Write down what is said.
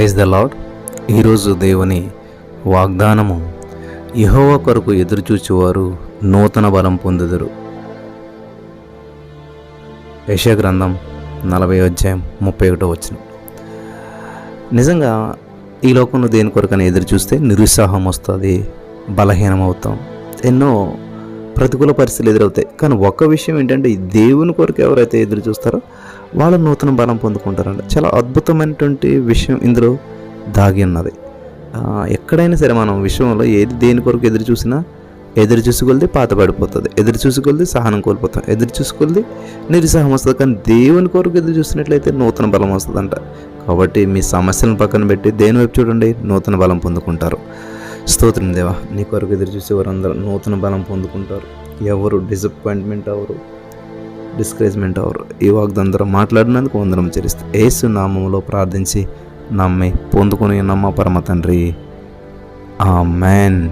Praise the lord ఈరోజు దేవుని వాగ్దానము యెహోవా కొరకు ఎదురుచూచేవారు నూతన బలం పొందుదురు. యశగ్రంథం నలభై అధ్యాయం ముప్పై ఒకటో వచ్చిన నిజంగా ఈ లోకంలో దేని కొరకని ఎదురు చూస్తే నిరుత్సాహం వస్తుంది బలహీనం అవుతాం. ఎన్నో ప్రతికూల పరిస్థితులు ఎదురవుతాయి. కానీ ఒక్క విషయం ఏంటంటే దేవుని కొరకు ఎవరైతే ఎదురు చూస్తారో వాళ్ళు నూతన బలం పొందుకుంటారంట చాలా అద్భుతమైనటువంటి విషయం ఇందులో దాగి ఉన్నది. ఎక్కడైనా సరే మనం విషయంలో ఏది దేని కొరకు ఎదురు చూసినా ఎదురు చూసుకొలిది పాత పడిపోతుంది. ఎదురు చూసుకొలిది సహనం కోల్పోతాం. ఎదురు చూసుకొలిది నిరుసాహం వస్తుంది. కానీ దేవుని కొరకు ఎదురు చూసినట్లయితే నూతన బలం వస్తుందంట. కాబట్టి మీ సమస్యలను పక్కన పెట్టి దేని వైపు చూడండి? నూతన బలం పొందుకుంటారు. స్తోత్రం దేవా. నీ కొరకు ఎదురు చూసి వారందరూ నూతన బలం పొందుకుంటారు. ఎవరు డిసప్పాయింట్మెంట్ అవరు. Discouragement hour. ఈ వాగ్దందరూ మాట్లాడినందుకు వందనం చెల్లిస్తే ఏసు నామంలో ప్రార్థించి నమ్మి పొందుకుని నమ్మ పరమ తండ్రి. ఆ మ్యాన్